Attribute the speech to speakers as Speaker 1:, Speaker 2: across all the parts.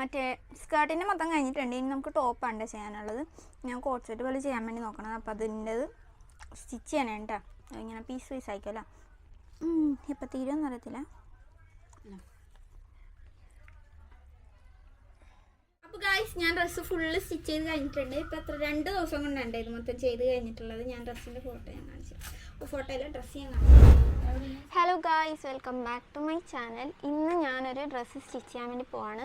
Speaker 1: മറ്റേ സ്കേർട്ടിന്റെ മൊത്തം കഴിഞ്ഞിട്ടുണ്ട്. ഇനി നമുക്ക് ടോപ്പാണ് ചെയ്യാനുള്ളത്. ഞാൻ കോട്ട് സെറ്റ് പോലെ ചെയ്യാൻ വേണ്ടി നോക്കണം. അപ്പോൾ അതിന്റെത് സ്റ്റിച്ച് ചെയ്യണേ കേട്ടോ ഇങ്ങനെ പീസ് പീസ് ആയിക്കല്ലോ ഇപ്പം തീരുമെന്ന് അറിയത്തില്ല. അപ്പോൾ ഗായ്സ് ഞാൻ ഡ്രസ്സ് ഫുള്ള് സ്റ്റിച്ച് ചെയ്ത് കഴിഞ്ഞിട്ടുണ്ട്. ഇപ്പം എത്ര? രണ്ട് ദിവസം കൊണ്ടാണ് ഇത് മൊത്തം ചെയ്ത് കഴിഞ്ഞിട്ടുള്ളത്. ഞാൻ ഡ്രസ്സിന്റെ ഫോട്ടോ ഞാൻ കാണിച്ചു അപ്പോൾ ഫോട്ടോയിൽ ഡ്രസ്സ് ഞാൻ കാണിച്ചു hello guys welcome back to my channel ഇന്ന് ഞാനൊരു ഡ്രസ്സ് സ്റ്റിച്ച് ചെയ്യാൻ വേണ്ടി പോവാണ്.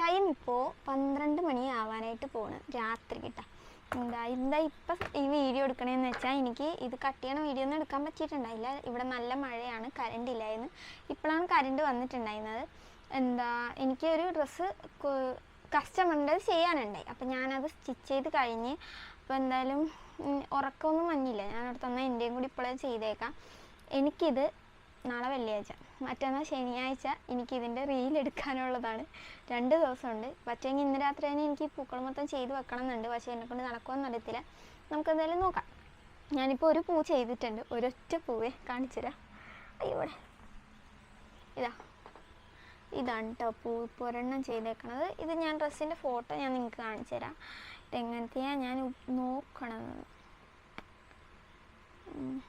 Speaker 1: ടൈം ഇപ്പോൾ പന്ത്രണ്ട് മണി ആവാനായിട്ട് പോണ് രാത്രി കിട്ടാം എന്താ എന്താ ഇപ്പം ഈ വീഡിയോ എടുക്കണേന്ന് വെച്ചാൽ എനിക്ക് ഇത് കട്ട് ചെയ്യണ വീഡിയോ ഒന്നും എടുക്കാൻ പറ്റിയിട്ടുണ്ടായില്ല. ഇവിടെ നല്ല മഴയാണ് കറണ്ട് ഇല്ലായിരുന്നു. ഇപ്പോഴാണ് കറണ്ട് വന്നിട്ടുണ്ടായിരുന്നത്. എന്താ എനിക്ക് ഒരു ഡ്രസ്സ് കസ്റ്റമറിന്റെ ചെയ്യാനുണ്ടായി. അപ്പം ഞാനത് സ്റ്റിച്ച് ചെയ്ത് കഴിഞ്ഞ് അപ്പോൾ എന്തായാലും ഉറക്കമൊന്നും വന്നില്ല. ഞാൻ തന്നെ എന്റെയും കൂടി ഇപ്പോഴേ ചെയ്തേക്കാം. എനിക്കിത് നാളെ വെള്ളിയാഴ്ച. മറ്റന്നാൾ ശനിയാഴ്ച എനിക്ക് ഇതിന്റെ റീൽ എടുക്കാനുള്ളതാണ്. രണ്ട് ദിവസമുണ്ട്. പറ്റുമെങ്കിൽ ഇന്ന് രാത്രി തന്നെ എനിക്ക് പൂക്കൾ മൊത്തം ചെയ്ത് വെക്കണം എന്നുണ്ട് പക്ഷേ എന്നെ കൊണ്ട് നടക്കുമെന്ന് അറിയത്തില്ല. നമുക്ക് എന്തായാലും നോക്കാം. ഞാനിപ്പോൾ ഒരു പൂ ചെയ്തിട്ടുണ്ട്. ഒരൊറ്റ പൂവേ കാണിച്ചുതരാം. അയ്യോ ഇതാ. ഇതാണ് കേട്ടോ പൂ ഇപ്പോൾ ഒരെണ്ണം ചെയ്തേക്കണത്. ഇത് ഞാൻ ഡ്രസ്സിന്റെ ഫോട്ടോ ഞാൻ നിങ്ങൾക്ക് കാണിച്ചു തരാം ഇതെങ്ങനത്തെയാണ് ഞാൻ ഉ- നോക്കണത് ഉം.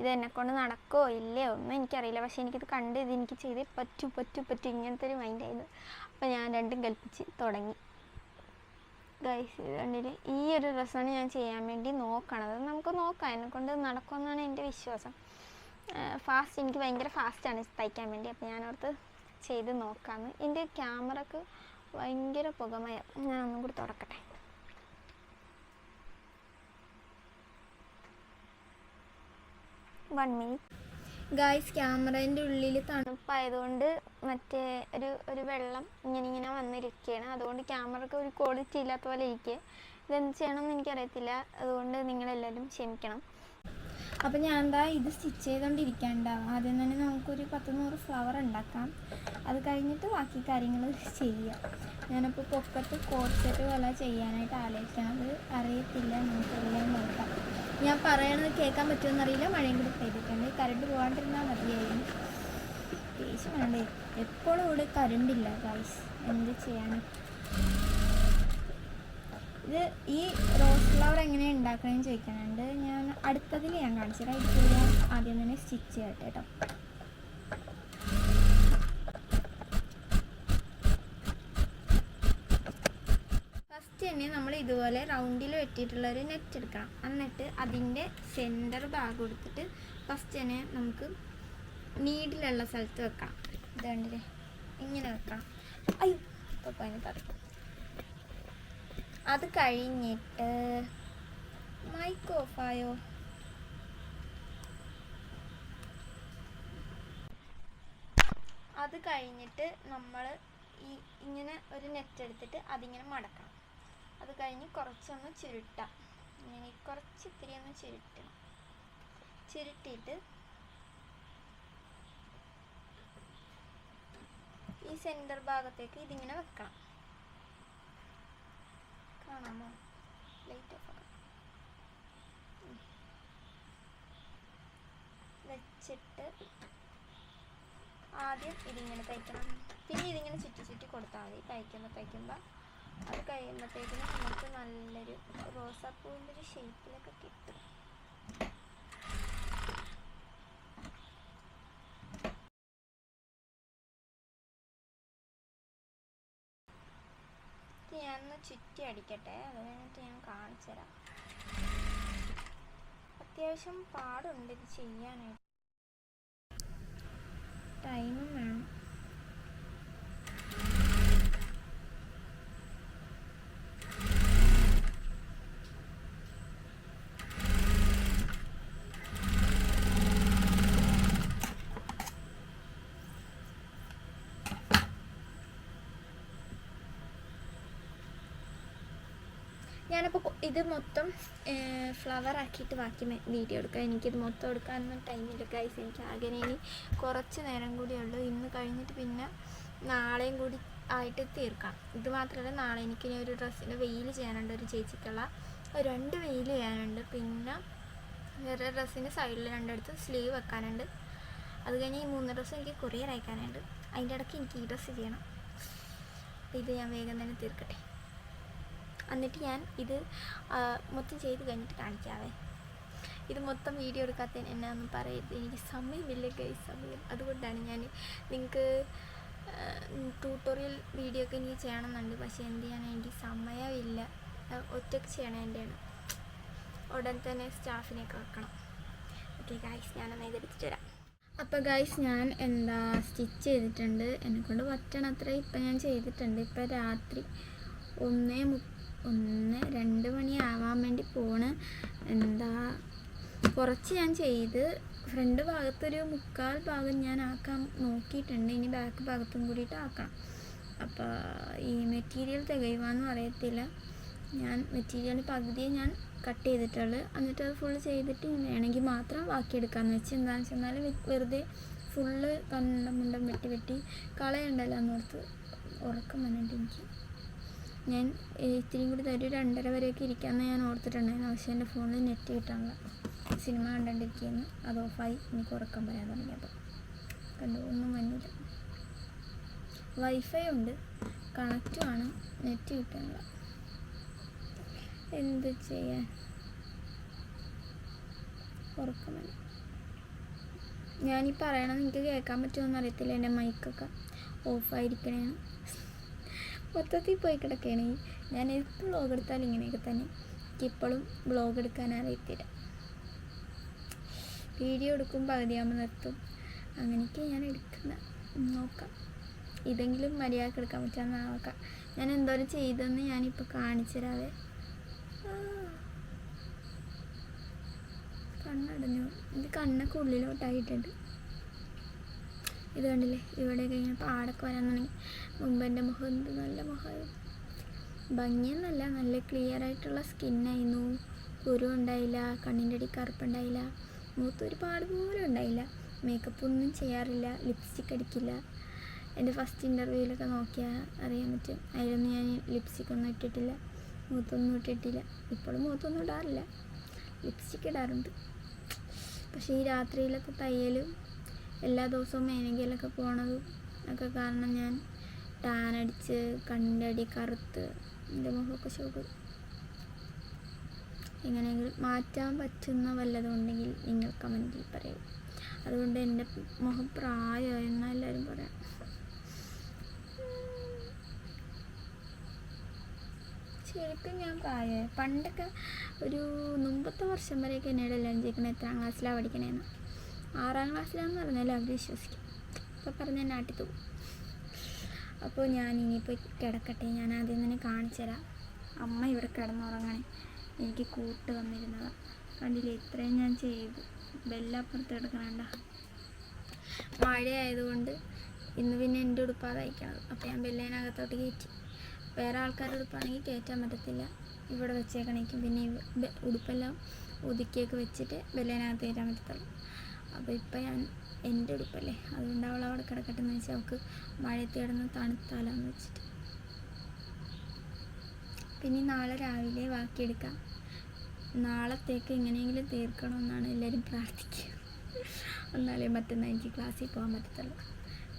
Speaker 1: ഇത് എന്നെ കൊണ്ട് നടക്കോ? ഇല്ലയോ ഒന്നും എനിക്കറിയില്ല. പക്ഷേ എനിക്കിത് കണ്ട് ഇത് എനിക്ക് ചെയ്തേ പറ്റു പറ്റു പറ്റു ഇങ്ങനത്തെ ഒരു മൈൻഡായിരുന്നു അപ്പോൾ ഞാൻ രണ്ടും കൽപ്പിച്ച് തുടങ്ങി. ഗൈസ് രണ്ടിൽ ഈ ഒരു ഡ്രസ്സാണ് ഞാൻ ചെയ്യാൻ വേണ്ടി നോക്കണത്. നമുക്ക് നോക്കാം. എന്നെ കൊണ്ട് നടക്കുമെന്നാണ് എന്റെ വിശ്വാസം. ഫാസ്റ്റ് എനിക്ക് ഭയങ്കര ഫാസ്റ്റാണ് തയ്ക്കാൻ വേണ്ടി. അപ്പോൾ ഞാനോർത്ത് ചെയ്ത് നോക്കാമെന്ന് എന്റെ ക്യാമറക്ക് ഭയങ്കര പുകമയ. ഞാൻ ഒന്നും കൂടി തുടക്കട്ടെ. വൺ മിനിറ്റ് ഗായ്സ് ക്യാമറേന്റെ ഉള്ളിൽ തണുപ്പായതുകൊണ്ട് മറ്റേ ഒരു ഒരു വെള്ളം ഇങ്ങനെ ഇങ്ങനെ വന്നിരിക്കുകയാണ് അതുകൊണ്ട് ക്യാമറക്ക് ഒരു ക്വാളിറ്റി ഇല്ലാത്ത പോലെ ഇരിക്കുക. ഇതെന്ത് ചെയ്യണമെന്ന് എനിക്കറിയത്തില്ല. അതുകൊണ്ട് നിങ്ങളെല്ലാവരും ക്ഷമിക്കണം. അപ്പം ഞാൻ എന്താ ഇത് സ്റ്റിച്ച് ചെയ്തുകൊണ്ടിരിക്കണ്ടാവും ആദ്യം തന്നെ നമുക്കൊരു പത്ത് നൂറ് ഫ്ലവർ ഉണ്ടാക്കാം. അത് കഴിഞ്ഞിട്ട് ബാക്കി കാര്യങ്ങൾ ചെയ്യാം. ഞാനപ്പോൾ പൊക്കത്ത് കോർച്ചിട്ട് പോലെ ചെയ്യാനായിട്ട് ആലോചിക്കണത്. അറിയത്തില്ല നമുക്കെല്ലാം നോക്കാം. ഞാൻ പറയണത് കേൾക്കാൻ പറ്റുമെന്നറിയില്ല മഴയും കൂടി പെയ്തിട്ടുണ്ട്. കറണ്ട് പോകാണ്ടിരുന്നാൽ മതിയായിരുന്നു. ദേഷ്യം വേണ്ടേ എപ്പോഴും ഇവിടെ കറണ്ടില്ല ഗൈസ് എന്ത് ചെയ്യാനും. ഇത് ഈ റോസ് ഫ്ലവർ എങ്ങനെ ഉണ്ടാക്കണമെന്ന് ചോദിക്കുന്നുണ്ട് ഞാൻ അടുത്തതിൽ ഞാൻ കാണിച്ചു തരാം. ഇപ്പോൾ ഞാൻ ആദ്യം തന്നെ സ്റ്റിച്ച് ചെയ്യട്ടെ കേട്ടോ ഫസ്റ്റ് തന്നെ നമ്മൾ ഇതുപോലെ റൗണ്ടിൽ വെട്ടിയിട്ടുള്ള ഒരു നെറ്റ് എടുക്കണം. എന്നിട്ട് അതിന്റെ സെന്റർ ഭാഗം എടുത്തിട്ട് ഫസ്റ്റ് തന്നെ നമുക്ക് നീഡിലുള്ള സ്ഥലത്ത് വെക്കാം. ഇതുണ്ടല്ലേ ഇങ്ങനെ വെക്കാം അയ്യോ അതിന് തടക്കും അത് കഴിഞ്ഞിട്ട് മൈക്ക് ഓഫായോ അത് കഴിഞ്ഞിട്ട് നമ്മൾ ഈ ഇങ്ങനെ ഒരു നെറ്റ് എടുത്തിട്ട് അതിങ്ങനെ മടക്കണം. അത് കഴിഞ്ഞ് കുറച്ചൊന്ന് ചുരുട്ടാം. ഇങ്ങനെ കുറച്ച് ഇത്തിരി ഒന്ന് ചുരുട്ടണം. ചുരുട്ടിയിട്ട് ഈ സെന്റർ ഭാഗത്തേക്ക് ഇതിങ്ങനെ വെക്കണം. കാണാമോ? ലൈറ്റ് ഓഫ് ആക്കാം വെച്ചിട്ട് ആദ്യം ഇതിങ്ങനെ തയ്ക്കണം. പിന്നെ ഇതിങ്ങനെ ചുറ്റി ചുറ്റി കൊടുത്താൽ മതി. തയ്ക്കുമ്പോൾ തയ്ക്കുമ്പോൾ അത് കഴിയുമ്പോഴത്തേക്കിനും നമുക്ക് നല്ലൊരു റോസാപ്പൂവിന്റെ ഒരു ഷേപ്പിലൊക്കെ കിട്ടും. ഞാനൊന്ന് ചുറ്റി അടിക്കട്ടെ. അത് കഴിഞ്ഞിട്ട് ഞാൻ കാണിച്ചു തരാം. അത്യാവശ്യം പാടുണ്ട് ഇത് ചെയ്യാനായിട്ട്. ടൈമും വേണം. ഞാനപ്പോൾ ഇത് മൊത്തം ഫ്ലവർ ആക്കിയിട്ട് ബാക്കി വീഡിയോ എടുക്കാം. എനിക്കിത് മൊത്തം എടുക്കാനൊന്നും ടൈമില്ല ഗൈസ് എനിക്ക് ആകെ ഇനി കുറച്ച് നേരം കൂടിയേ ഉള്ളൂ. ഇന്ന് കഴിഞ്ഞിട്ട് പിന്നെ നാളെയും കൂടി ആയിട്ട് തീർക്കാം. ഇത് മാത്രമല്ല നാളെ എനിക്കിനി ഒരു ഡ്രസ്സിന് വെയിൽ ചെയ്യാനുണ്ട്. ഒരു ചേച്ചിക്കുള്ള രണ്ട് വെയിൽ ചെയ്യാനുണ്ട്. പിന്നെ വേറെ ഡ്രസ്സിന് സൈഡിൽ രണ്ടിടത്ത് സ്ലീവ് വെക്കാനുണ്ട്. അത് കഴിഞ്ഞ് ഈ മൂന്ന് ഡ്രസ്സ് എനിക്ക് കൊറിയർ അയക്കാനുണ്ട്. അതിന്റെ ഇടയ്ക്ക് എനിക്ക് ഈ ഡ്രസ്സ് ചെയ്യണം. അപ്പോൾ ഇത് ഞാൻ വേഗം തന്നെ തീർക്കട്ടെ. എന്നിട്ട് ഞാൻ ഇത് മൊത്തം ചെയ്ത് കഴിഞ്ഞിട്ട് കാണിക്കാവേ. ഇത് മൊത്തം വീഡിയോ എടുക്കാത്തതിന് എന്നാന്ന് പറയരുത്. എനിക്ക് സമയമില്ല കൈ സമയം. അതുകൊണ്ടാണ് ഞാൻ നിങ്ങൾക്ക് ട്യൂട്ടോറിയൽ വീഡിയോ ഒക്കെ എനിക്ക് ചെയ്യണമെന്നുണ്ട്. പക്ഷേ എന്ത് ചെയ്യാൻ എനിക്ക് സമയമില്ല. ചെയ്യണം എന്റെയാണ് ഉടൻ തന്നെ സ്റ്റാഫിനെയൊക്കെ വെക്കണം. ഓക്കെ ഗായ്സ് ഞാനൊന്ന് ഇതെടുത്തിട്ട് വരാം. അപ്പോൾ ഗായ്സ് ഞാൻ എന്താ സ്റ്റിച്ച് ചെയ്തിട്ടുണ്ട്. എന്നെക്കൊണ്ട് പറ്റണത്ര. ഇപ്പം ഞാൻ ചെയ്തിട്ടുണ്ട്. ഇപ്പം രാത്രി ഒന്നേ മു ഒന്ന് രണ്ട് മണി ആവാൻ വേണ്ടി പോണ്. എന്താ കുറച്ച് ഞാൻ ചെയ്ത്. ഫ്രണ്ട് ഭാഗത്തൊരു മുക്കാൽ ഭാഗം ഞാൻ ആക്കാൻ നോക്കിയിട്ടുണ്ട്. ഇനി ബാക്ക് ഭാഗത്തും കൂടിയിട്ട് ആക്കണം. അപ്പോൾ ഈ മെറ്റീരിയൽ തികയുവാന്ന് അറിയത്തില്ല ഞാൻ മെറ്റീരിയൽ പകുതിയെ ഞാൻ കട്ട് ചെയ്തിട്ടുള്ളു. എന്നിട്ട് അത് ഫുള്ള് ചെയ്തിട്ട് വേണമെങ്കിൽ മാത്രം ബാക്കിയെടുക്കാമെന്ന് വെച്ച് എന്താണെന്ന് വെച്ചാൽ വെറുതെ ഫുള്ള് കണ്ടം മുണ്ടം വെട്ടി വെട്ടി കളയണ്ടല്ലോ എന്നോർത്ത് ഉറക്കം വന്നിട്ട് എനിക്ക്. ഞാൻ ഇത്തിരി കൂടി തരും രണ്ടര വരെയൊക്കെ ഇരിക്കാമെന്ന് ഞാൻ ഓർത്തിട്ടുണ്ടായിരുന്നു. പക്ഷേ എന്റെ ഫോണിൽ നെറ്റ് കിട്ടാനുള്ള സിനിമ കണ്ടുകൊണ്ടിരിക്കുന്നു അത് ഓഫായി എനിക്ക് ഉറക്കം വരാൻ തുടങ്ങിയപ്പോൾ കണ്ടു? ഒന്നും വന്നില്ല. വൈഫൈ ഉണ്ട്. കണക്റ്റുമാണ് നെറ്റ് കിട്ടാനുള്ള. എന്ത് ചെയ്യാൻ? ഉറക്കം വന്നു ഞാനീ പറയണത് നിങ്ങൾക്ക് കേൾക്കാൻ പറ്റുമോയെന്ന് അറിയത്തില്ല എന്റെ മൈക്കൊക്കെ ഓഫായിരിക്കണേന്ന് മൊത്തത്തിൽ പോയി കിടക്കുകയാണ്. ഞാൻ എപ്പോൾ വ്ളോഗ് എടുത്താലും ഇങ്ങനെയൊക്കെ തന്നെ. എനിക്കിപ്പോഴും ബ്ലോഗ് എടുക്കാൻ അറിയത്തില്ല. വീഡിയോ എടുക്കും പകുതിയാകുമ്പോൾ നിർത്തും. അങ്ങനെയൊക്കെ ഞാൻ എടുക്കുന്ന. നോക്കാം. ഇതെങ്കിലും മര്യാദയ്ക്ക് എടുക്കാൻ പറ്റാമെന്ന് നോക്കാം. ഞാൻ എന്തോരം ചെയ്തെന്ന് ഞാനിപ്പോൾ കാണിച്ചു തരാതെ. കണ്ണടഞ്ഞു. ഇത് കണ്ണൊക്കെ ഉള്ളിലോട്ടായിട്ടുണ്ട്. ഇത് കണ്ടില്ലേ? ഇവിടെ കഴിഞ്ഞപ്പോൾ ആടൊക്കെ തുടങ്ങി. മുമ്പ് എന്റെ മുഖം എന്ത് നല്ല മുഖമായിരുന്നു. ഭംഗിയെന്നല്ല നല്ല ക്ലിയർ ആയിട്ടുള്ള സ്കിന്നായിരുന്നു കുരു ഉണ്ടായില്ല കണ്ണിന്റെ അടി കറുപ്പുണ്ടായില്ല മുഖത്ത് ഒരുപാട് പോലും ഉണ്ടായില്ല. മേക്കപ്പ് ഒന്നും ചെയ്യാറില്ല ലിപ്സ്റ്റിക് അടിക്കില്ല. എന്റെ ഫസ്റ്റ് ഇന്റർവ്യൂവിലൊക്കെ നോക്കിയാൽ അറിയാൻ പറ്റും. അതിലൊന്നും ഞാൻ ലിപ്സ്റ്റിക് ഒന്നും ഇട്ടിട്ടില്ല മുഖത്തൊന്നും ഇട്ടിട്ടില്ല. ഇപ്പോഴും മുഖത്തൊന്നും ഇടാറില്ല. ലിപ്സ്റ്റിക് ഇടാറുണ്ട്. പക്ഷേ ഈ രാത്രിയിലൊക്കെ തയ്യലും എല്ലാ ദിവസവും മേനകയിലൊക്കെ പോണത് ഒക്കെ കാരണം ഞാൻ ടാൻ അടിച്ച് കണ്ടടി കറുത്ത് എന്റെ മുഖമൊക്കെ ശോകം എങ്ങനെയെങ്കിലും മാറ്റാൻ പറ്റുന്ന വല്ലതും ഉണ്ടെങ്കിൽ നിങ്ങൾ കമന്റിൽ പറയൂ. അതുകൊണ്ട് എന്റെ മുഖം പ്രായമായെന്ന് എല്ലാവരും പറയാം. ശരിക്കും ഞാൻ പ്രായമായി. പണ്ടൊക്കെ ഒരു മുമ്പത്തെ വർഷം വരെയൊക്കെ എന്നോട് എല്ലാവരും ചോദിക്കണം എത്രാം ക്ലാസ്സിലാണ് പഠിക്കണേന്ന്. ആറാം ക്ലാസ്സിലാണെന്ന് പറഞ്ഞാലും അവർ വിശ്വസിക്കും. അപ്പോൾ പറഞ്ഞ നാട്ടിൽ പോകും അപ്പോൾ ഞാൻ ഇനിയിപ്പോൾ കിടക്കട്ടെ. ഞാൻ ആദ്യം തന്നെ കാണിച്ചു തരാം. അമ്മ ഇവിടെ കിടന്നുറങ്ങണേ. എനിക്ക് കൂട്ട് വന്നിരുന്നതാണ് കണ്ടില്ലേ ഇത്രയും ഞാൻ ചെയ്തു. ബെല്ലപ്പുറത്ത് കിടക്കണണ്ട. മഴയായതുകൊണ്ട് ഇന്ന് പിന്നെ എന്റെ ഉടുപ്പാണ് തയ്ക്കണത് അപ്പോൾ ഞാൻ ബെല്ലേനകത്തോട്ട് കയറ്റി. വേറെ ആൾക്കാരുടെ ഉടുപ്പാണെങ്കിൽ കയറ്റാൻ പറ്റത്തില്ല. ഇവിടെ വെച്ചേക്കണേക്കും. പിന്നെ ഉടുപ്പെല്ലാം ഒതുക്കിയൊക്കെ വെച്ചിട്ട് ബെല്ലേനകത്ത് കയറ്റാൻ പറ്റത്തുള്ളൂ. അപ്പോൾ ഇപ്പം ഞാൻ എന്റെ ഉടുപ്പല്ലേ? അതുകൊണ്ട് അവൾ അവിടെ കിടക്കട്ടെ എന്ന് വെച്ചാൽ അവൾക്ക് മഴയത്ത് കിടന്ന് തണുത്താലാന്ന് വെച്ചിട്ട്. പിന്നെ നാളെ രാവിലെ ബാക്കിയെടുക്കാം നാളത്തേക്ക് എങ്ങനെയെങ്കിലും തീർക്കണമെന്നാണ് എല്ലാവരും പ്രാർത്ഥിക്കുക. എന്നാലേ മറ്റന്നാൾ എനിക്ക് ക്ലാസ്സിൽ പോകാൻ പറ്റത്തുള്ളൂ.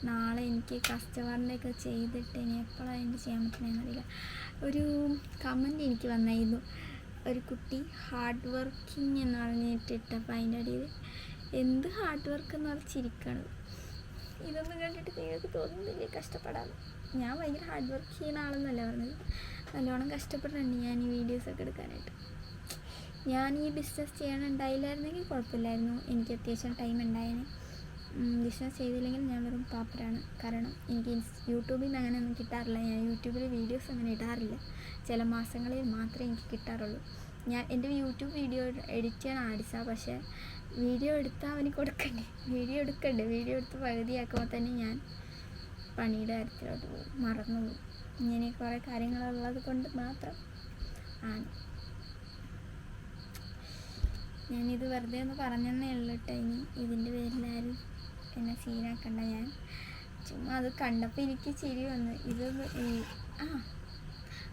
Speaker 1: നാളെ എനിക്ക് കസ്റ്റമറിന്റെയൊക്കെ ചെയ്തിട്ട് ഇനി എപ്പോഴാണ് എനിക്ക് ചെയ്യാൻ പറ്റണമെന്നറിയില്ല ഒരു കമന്റ് എനിക്ക് വന്നായിരുന്നു. ഒരു കുട്ടി ഹാർഡ് വർക്കിംഗ് എന്ന് പറഞ്ഞിട്ടിട്ടപ്പോൾ അതിന്റെ അടിയിൽ എന്ത് ഹാർഡ് വർക്ക് എന്ന് പറഞ്ഞ് ചിരിക്കണത് ഇതൊന്നും കണ്ടിട്ട് നിങ്ങൾക്ക് തോന്നുന്നില്ലേ? കഷ്ടപ്പെടാൻ. ഞാൻ ഭയങ്കര ഹാർഡ് വർക്ക് ചെയ്യുന്ന ആളെന്നല്ല പറഞ്ഞത്. നല്ലോണം കഷ്ടപ്പെടുന്നുണ്ട് ഞാൻ ഈ വീഡിയോസൊക്കെ എടുക്കാനായിട്ട്. ഞാൻ ഈ ബിസിനസ് ചെയ്യാനുണ്ടായില്ലായിരുന്നെങ്കിൽ കുഴപ്പമില്ലായിരുന്നു. എനിക്ക് അത്യാവശ്യം ടൈം ഉണ്ടായേനെ. ബിസിനസ് ചെയ്തില്ലെങ്കിൽ ഞാൻ വെറും പാപ്പരാണ്. കാരണം എനിക്ക് യൂട്യൂബിൽ നിന്ന് അങ്ങനെ ഒന്നും കിട്ടാറില്ല. ഞാൻ യൂട്യൂബിൽ വീഡിയോസ് അങ്ങനെ ഇടാറില്ല. ചില മാസങ്ങളിൽ മാത്രമേ എനിക്ക് കിട്ടാറുള്ളൂ. ഞാൻ എന്റെ യൂട്യൂബ് വീഡിയോ എഡിറ്റ് ചെയ്യാൻ ആടിച്ച. പക്ഷേ വീഡിയോ എടുത്താൽ അവന് കൊടുക്കണ്ടേ? വീഡിയോ എടുക്കണ്ടേ? വീഡിയോ എടുത്ത് പകുതിയാക്കുമ്പോൾ തന്നെ ഞാൻ പണിയുടെ കാര്യത്തിലോട്ട് പോകും. മറന്നു പോകും ഇങ്ങനെ കുറേ കാര്യങ്ങളുള്ളത് കൊണ്ട് മാത്രം ആണ്. ഞാനിത് വെറുതെ ഒന്ന് പറഞ്ഞെന്നേ ഉള്ളൂ കേട്ടോ ഇനി. ഇതിന്റെ പേരിലാരും എന്നെ സീനാക്കണ്ട ഞാൻ. ചുമ്മാ അത് കണ്ടപ്പോൾ എനിക്ക് ചിരി വന്നു. ഇത് ആ